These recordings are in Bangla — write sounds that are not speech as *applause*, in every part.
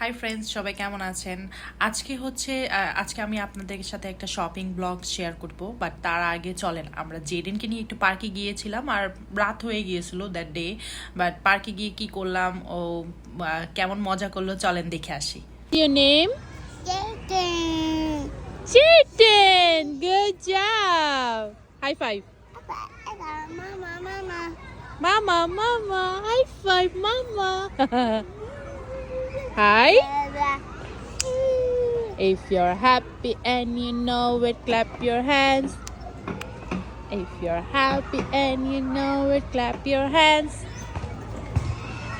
হাই ফ্রেন্ডস সবাই কেমন আছেন আজকে হচ্ছে আজকে আমি আপনাদের সাথে একটা শপিং ব্লগ শেয়ার করব বাট তার আগে চলেন আমরা যে জেডেনকে নিয়ে একটু পার্কে গিয়েছিলাম আর রাত হয়ে গিয়েছিল দ্যাট ডে বাট পার্কে গিয়ে কি করলাম ও কেমন মজা করল চলেন দেখে আসি Your name? Chicken. Chicken. Good job. High five. Mama, mama. Mama, mama. High five, mama. *laughs* Hi. If you're happy and you know it, clap your hands. If you're happy and you know it, clap your hands.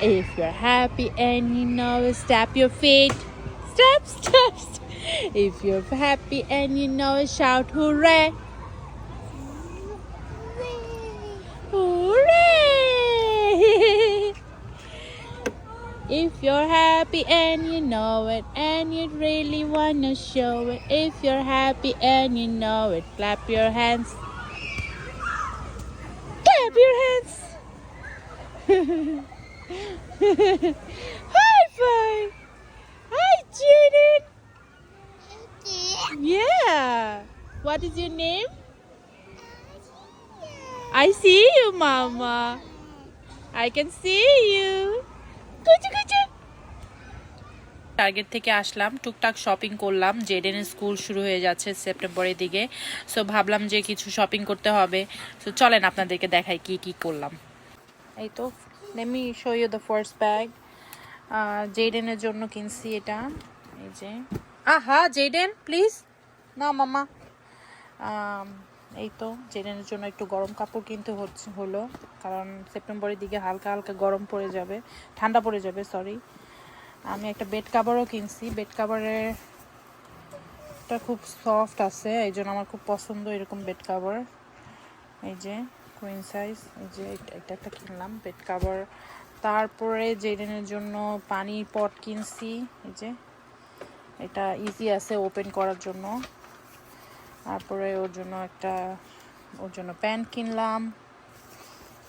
If you're happy and you know it, stamp your feet. Step, step, step. If you're happy and you know it, shout. Hooray! If you're happy and you know it, and you really wanna show it, if you're happy and you know it, clap your hands. Clap your hands. High *laughs* five. Hi, Jaden. Yeah. What is your name? I see you, Mama. I can see you. Target থেকে আসলাম টুকটাক শপিং করলাম জেডেনের স্কুল শুরু হয়ে যাচ্ছে সেপ্টেম্বরের দিকে। সো ভাবলাম যে কিছু শপিং করতে হবে। সো চলেন আপনাদেরকে দেখাই কি কি করলাম। এই তো let me show you the first bag জেডেনের জন্য কিনছি এটা। এই যে। আহা জেডেন প্লিজ না মামা। এই তো জেডেনের জন্য একটু গরম কাপড় কিনতে হচ্ছে, হলো। কারণ সেপ্টেম্বরের দিকে হালকা হালকা গরম পড়ে যাবে, ঠান্ডা পড়ে যাবে সরি আমি একটা বেড কাভারও কিনছি বেড কাভারের এটা খুব সফট আছে, এই জন্য আমার খুব পছন্দ এরকম বেড কাভার এই যে কুইন সাইজ এই যে এটা এটা একটা কিনলাম বেড কাভার তারপরে জেডেনের জন্য পানি পট কিনছি, এই যে। এটা ইজি আছে ওপেন করার জন্য। তারপরে ওর জন্য একটা, ওর জন্য প্যান্ট কিনলাম।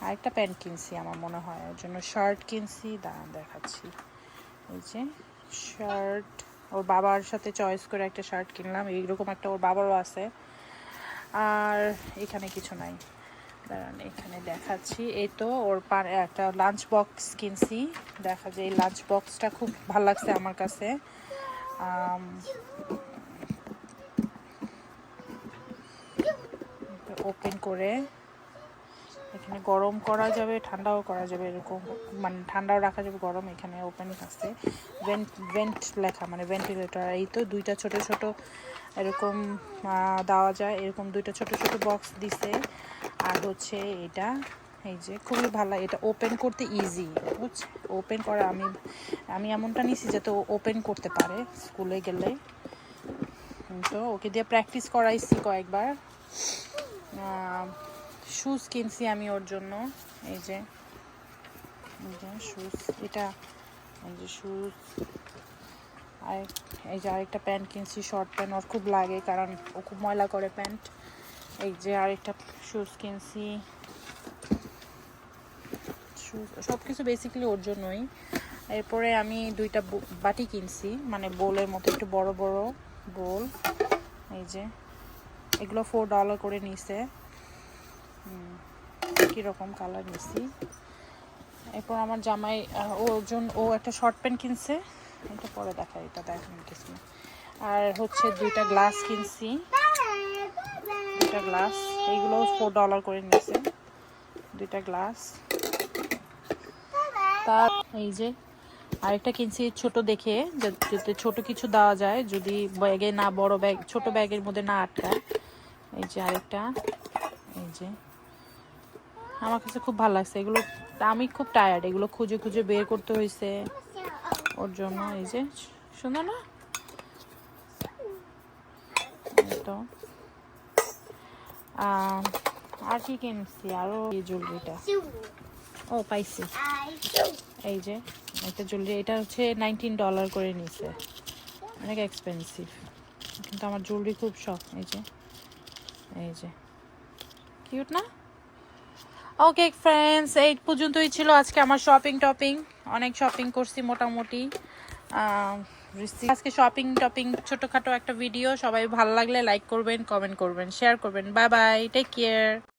আরেকটা প্যান্ট কিনছি আমার মনে হয়, ওর জন্য শার্ট কিনছি। দাঁড়ান, দেখাচ্ছি। এই যে শার্ট, ওর বাবার সাথে চয়েস করে একটা শার্ট কিনলাম। এইরকম একটা ওর বাবারও আছে। আর এখানে কিছু নাই। দাঁড়ান, এখানে দেখাচ্ছি। এই তো ওর একটা লাঞ্চ বক্স কিনছি। দেখা যায় এই লাঞ্চ বক্সটা খুব ভালো লাগছে আমার কাছে। ওপেন করে। এখানে গরম করা যাবে, ঠান্ডাও করা যাবে এরকম। মানে ঠান্ডাও রাখা যাবে, গরম এখানে ওপেন আছে ভেন্ট ভেন্ট লেখা মানে ভেন্টিলেটর এই তো দুইটা ছোট ছোট এরকম দেওয়া যায়। এরকম দুইটা ছোট ছোট বক্স দিছে। আর হচ্ছে এটা, এই যে খুবই ভালো, এটা ওপেন করতে ইজি বুঝছে? ওপেন করা, আমি আমি এমনটা নিছি যাতে ওপেন করতে পারে স্কুলে গেলে। তো ওকে দিয়ে প্র্যাকটিস করাইছি কয়েকবার। শুজ কিনছি আমি ওর জন্য। এই যে শুজ এটা, এই যে শুজ আর এই যে আরেকটা প্যান্ট কিনছি শর্ট প্যান্ট ওর খুব লাগে কারণ ও খুব ময়লা করে প্যান্ট এই যে আরেকটা শুজ কিনছি। সব কিছু বেসিক্যালি ওর জন্যই। এরপরে আমি দুইটা বাটি কিনছি মানে বোলের মতো, একটু বড় বড় বোল। এই যে এগুলো ফোর ডলার করে নিছে। কীরকম কালার নিছি। এরপর আমার জামাই ওর ও একটা শর্ট প্যান্ট কিনছে। এটা পরে দেখা এটা দেখান কিছু আর হচ্ছে দুইটা গ্লাস কিনছি। দুইটা গ্লাস এইগুলো ফোর ডলার করে নিছে। দুইটা গ্লাস তার, এই যে, আরেকটা কিনছি ছোট দেখে, যাতে ছোট কিছু দেওয়া যায়, যদি ব্যাগে না, বড় ব্যাগ, ছোট ব্যাগের মধ্যে না আটকায়। এই যে আরেকটা। এই যে। আমার কাছে খুব ভালো লাগছে। এগুলো আমি খুব টায়ার্ড এগুলো খুঁজে খুঁজে বের করতে হয়েছে ওর জন্য। এই যে সুন্দর না। তো। আর কি কিনছি? আরও এই জুয়েলারিটা ও, পাইছি। এই যে একটা জুয়েলারি এটা হচ্ছে নাইনটিন ডলার করে নিছে। অনেক এক্সপেন্সিভ কিন্তু আমার জুয়েলারি খুব শখ। এই যে। এই যে। কিউট না? ওকে ফ্রেন্ডস এই পর্যন্তই ছিল আজকে আমার শপিং টপিং অনেক শপিং করছি মোটামুটি। আজকে শপিং টপিং ছোটখাটো একটা ভিডিও সবাই ভালো লাগলে লাইক করবেন কমেন্ট করবেন শেয়ার করবেন। Bye bye take care